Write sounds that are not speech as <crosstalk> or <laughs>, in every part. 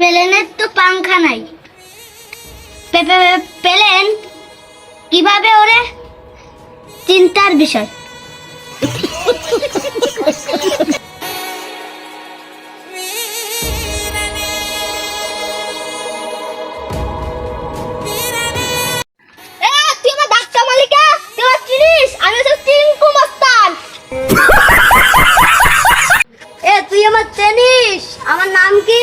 প্লেনের তো পাংখা নাই। প্লেন কীভাবে ওরে? চিন্তার বিষয়। চিনিস আমার নাম কি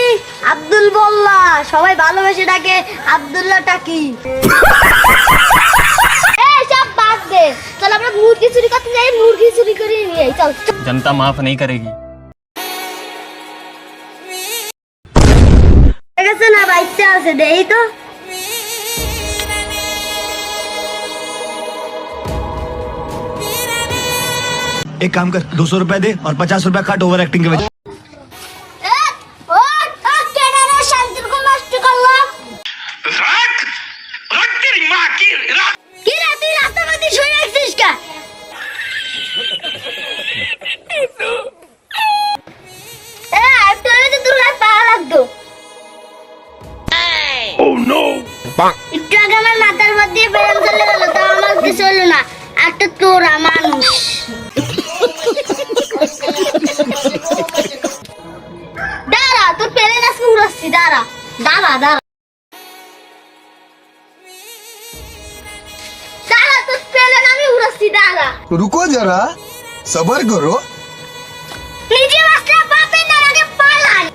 আব্দুল বল্লা সবাই ভালোবেসে ডাকে আব্দুল্লাহ টাকি <laughs> এ সব বাদ দে চল আমরা মুরগি চুরি করতে যাই মুরগি চুরি করে নিয়ে আই চল जनता माफ नहीं करेगी ঠিক আছে না বাইতে আছে দেই তো एक काम कर दो सौ रुपए दे और पचास रुपए काट ओवर एक्टिंग के वजह কি রে তুই রাস্তার মধ্যে শুয়ে রাখছিস কা? একটু আগে তো দুর্গা পা লাগতো। একটু আগে আমার মাথার মধ্যে বেরম চলে গেল তো আমার কিছু হলো না। একটা তোরা মানুষ। দাঁড়া তোর পেলে গাছ উড়াচ্ছি দাঁড়া। দাঁড়া দাঁড়া। દાદા રુકો જરા સબર કરો નીચે વાસલા બાપે ના લાગે પાલાન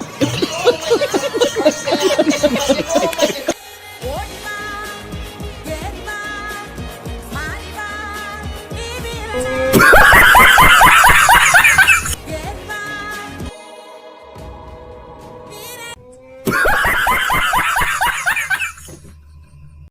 Oh